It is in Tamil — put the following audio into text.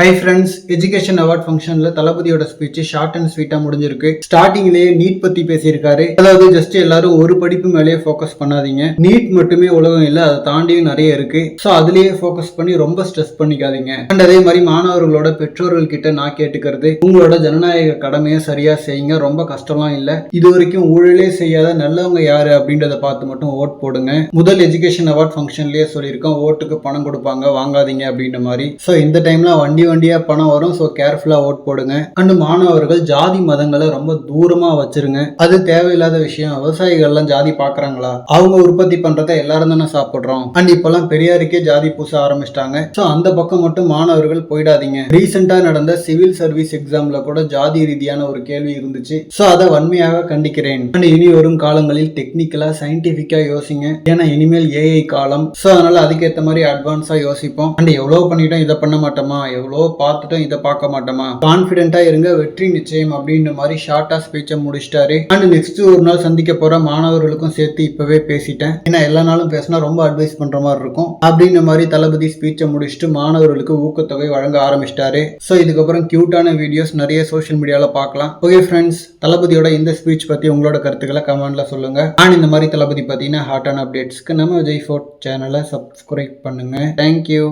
ஹை ஃப்ரெண்ட்ஸ் எஜுகேஷன் அவார்ட் ஃபங்க்ஷன்ல தளபதியோட ஸ்பீச் ஷார்ட் அண்ட் ஸ்வீட்டாக முடிஞ்சிருக்கு. ஸ்டார்டிங்லேயே நீட் பற்றி பேசியிருக்காரு. அதாவது ஜஸ்ட் எல்லாரும் ஒரு படிப்பு மேலேயே ஃபோக்கஸ் பண்ணாதீங்க. நீட் மட்டுமே உலகம் இல்லை அதை தாண்டியும் நிறைய இருக்கு. ஸோ அதுலயே ஃபோக்கஸ் பண்ணி ரொம்ப ஸ்ட்ரெஸ் பண்ணிக்காதீங்க. அண்ட் அதே மாதிரி மாணவர்களோட பெற்றோர்கள் கிட்ட நான் கேட்டுக்கிறது உங்களோட ஜனநாயக கடமையை சரியாக செய்யுங்க. ரொம்ப கஷ்டம்லாம் இல்லை. இது வரைக்கும் ஊழலே செய்யாத நல்லவங்க யாரு அப்படின்றத பார்த்து மட்டும் ஓட் போடுங்க. முதல் எஜுகேஷன் அவார்ட் ஃபங்க்ஷன்லயே சொல்லியிருக்கோம் ஓட்டுக்கு பணம் கொடுப்பாங்க வாங்காதீங்க அப்படின்ற மாதிரி. ஸோ இந்த டைம்ல வண்டி வண்டியா பணம் வரும் ஸோ கேர்ஃபுல்லா ஓட் போடுங்க. அண்ட் மாணவர்கள் ஜாதி மதங்களை ரொம்ப தூரமா வச்சிருங்க. அது தேவையில்லாத விஷயம். விவசாயிகள்லாம் ஜாதி பாக்குறாங்களா? அவங்க உற்பத்தி பண்றதை எல்லாரும் தானே சாப்பிடுறோம். அண்ட் இப்பெல்லாம் பெரியாருக்கே ஜாதி பூச ஆரம்பிச்சிட்டாங்க. ஸோ அந்த பக்கம் மட்டும் மாணவர்கள் போயிடாதீங்க. ரீசெண்டா நடந்த சிவில் சர்வீஸ் எக்ஸாம்ல கூட ஜாதி ரீதியான ஒரு கேள்வி இருந்துச்சு. ஸோ அதை வன்மையாக கண்டிக்கிறேன். அண்ட் இனி வரும் காலங்களில் டெக்னிக்கலா சயின்டிபிக்கா யோசிங்க. ஏன்னா இனிமேல் ஏஐ காலம். ஸோ அதனால அதுக்கேற்ற மாதிரி அட்வான்ஸா யோசிப்போம். அண்ட் எவ்வளோ பண்ணிட்டோம் இதை பண்ண மாட்டோமா? எவ்வளோ பார்த்துட்டோம் இதை பார்க்க மாட்டோமா? கான்ஃபிடென்ட்டா இருங்க வெற்றி நிச்சயம் அப்படின்ற மாதிரி ஷார்ட்டா ஸ்பீச்சை முடிச்சிட்டாரு. அண்ட் நெக்ஸ்ட் ஒரு நாள் சந்திக்க போற மாணவர்களுக்கும் சேர்த்து இப்பவே பேசிட்டேன். ஏன்னா எல்லா நாளும் பேசினா ரொம்ப அட்வைஸ் பண்ற மாதிரி இருக்கும். அப்படின்ற மாதிரி தளபதி ஸ்பீச்சை முடிச்சுட்டு மாணவர்களுக்கு ஊக்கத்தொகை வழங்க ஆரம்பிச்சிட்டாரு. ஸோ இதுக்கப்புறம் கியூட்டான வீடியோஸ் நிறைய சோஷியல் மீடியாவில் பார்க்கலாம். ஓகே ஃப்ரெண்ட்ஸ் தளபதியோட இந்த ஸ்பீச் பத்தி உங்களோட கருத்துக்களை கமெண்ட்ல சொல்லுங்க. அண்ட் இந்த மாதிரி தளபதி பார்த்தீங்கன்னா ஹாட்டான அப்டேட்ஸ்க்கு நம்ம விஜய் ஃபோர்ட் சேனலை சப்ஸ்கிரைப் பண்ணுங்க. Thank you